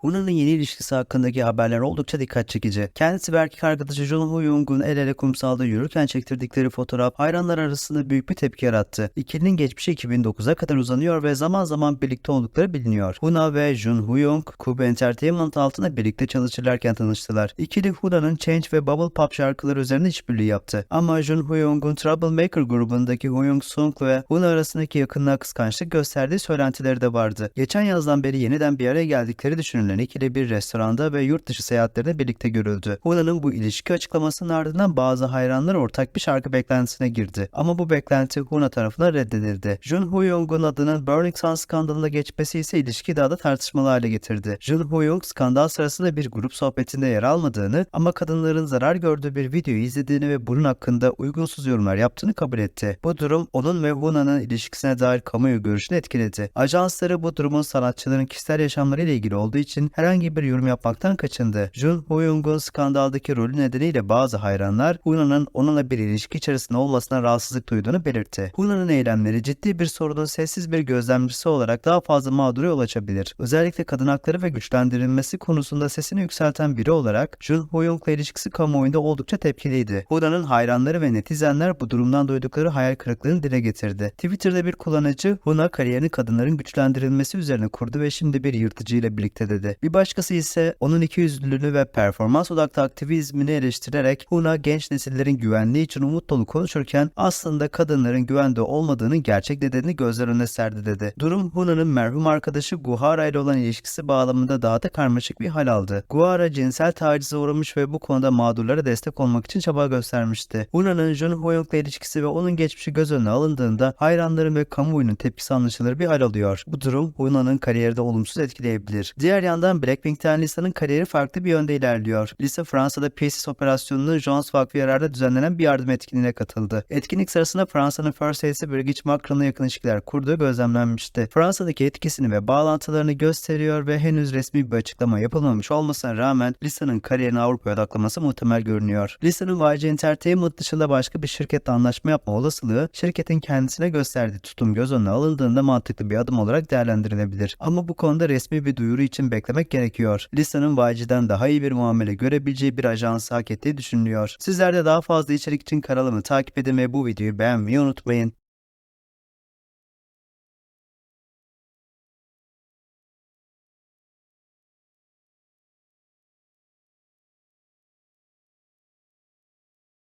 Huna'nın yeni ilişkisi hakkındaki haberler oldukça dikkat çekici. Kendisi ve erkek arkadaşı Jun Ho Young'un el ele kumsalda yürürken çektirdikleri fotoğraf hayranlar arasında büyük bir tepki yarattı. İkilinin geçmişi 2009'a kadar uzanıyor ve zaman zaman birlikte oldukları biliniyor. Huna ve Jun Ho Young, Cube Entertainment altında birlikte çalışırlarken tanıştılar. İkili Huna'nın Change ve Bubble Pop şarkıları üzerinde işbirliği yaptı. Ama Jun Ho Young'un Troublemaker grubundaki Ho Young Sung ve Huna arasındaki yakınlığa kıskançlık gösterdiği söylentileri de vardı. Geçen yazdan beri yeniden bir araya geldikleri düşünülen ikili bir restoranda ve yurt dışı seyahatlerinde birlikte görüldü. Huna'nın bu ilişki açıklamasının ardından bazı hayranlar ortak bir şarkı beklentisine girdi. Ama bu beklenti Huna tarafından reddedildi. Jun Ho Young'un adının Burning Sun skandalına geçmesi ise ilişkiyi daha da tartışmalı hale getirdi. Jun Ho Young skandal sırasında bir grup sohbetinde yer almadığını ama kadınların zarar gördüğü bir videoyu izlediğini ve bunun hakkında uygunsuz yorumlar yaptığını kabul etti. Bu durum onun ve Huna'nın ilişkisine dair kamuoyu görüşünü etkiledi. Ajansları bu durumun sanatçıların kişisel yaşamları ile ilgili olduğu için herhangi bir yorum yapmaktan kaçındı. Jun Ho Young'un skandaldaki rolü nedeniyle bazı hayranlar Huna'nın onunla bir ilişki içerisinde olmasına rahatsızlık duyduğunu belirtti. Huna'nın eylemleri ciddi bir sorunun sessiz bir gözlemcisi olarak daha fazla mağdura yol açabilir. Özellikle kadın hakları ve güçlendirilmesi konusunda sesini yükselten biri olarak Jun Ho Young'la ilişkisi kamuoyunda oldukça tepkiliydi. Huna'nın hayranları ve netizenler bu durumdan duydukları hayal kırıklığını dile getirdi. Twitter'da bir kullanıcı Huna kariyerini kadınların güçlendirilmesi üzerine kurdu ve şimdi bir yırtıcı ile birlikte dedi. Bir başkası ise onun ikiyüzlülüğünü ve performans odaklı aktivizmini eleştirerek Huna genç nesillerin güvenliği için umut dolu konuşurken aslında kadınların güvende olmadığının gerçek nedenini gözler önüne serdi dedi. Durum Huna'nın merhum arkadaşı Guhara ile olan ilişkisi bağlamında daha da karmaşık bir hal aldı. Guhara cinsel tacize uğramış ve bu konuda mağdurlara destek olmak için çaba göstermişti. Huna'nın Jun Ho Young'la ilişkisi ve onun geçmişi göz önüne alındığında hayranların ve kamuoyunun tepkisi anlaşılır bir hal alıyor. Bu durum Huna'nın kariyeri de olumsuz etkileyebilir. Diğer yandan Blackpink'ten Lisa'nın kariyeri farklı bir yönde ilerliyor. Lisa Fransa'da Pieces operasyonunun Jones Vakfı yararında düzenlenen bir yardım etkinliğine katıldı. Etkinlik sırasında Fransa'nın First Lady'si Brigitte Macron'la yakın ilişkiler kurduğu gözlemlenmişti. Fransa'daki etkisini ve bağlantılarını gösteriyor ve henüz resmi bir açıklama yapılmamış olmasına rağmen Lisa'nın kariyerini Avrupa'ya odaklaması muhtemel görünüyor. Lisa'nın YG Entertainment dışında başka bir şirketle anlaşma yapma olasılığı şirketin kendisine gösterdiği tutum göz önüne alındığında mantıklı bir adım olarak değerlendirilebilir. Ama bu konuda resmi bir duyuru için beklemek gerekiyor. Lisa'nın YG'den daha iyi bir muamele görebileceği bir ajansı hak ettiği düşünülüyor. Sizler de daha fazla içerik için kanalımı takip edin ve bu videoyu beğenmeyi unutmayın.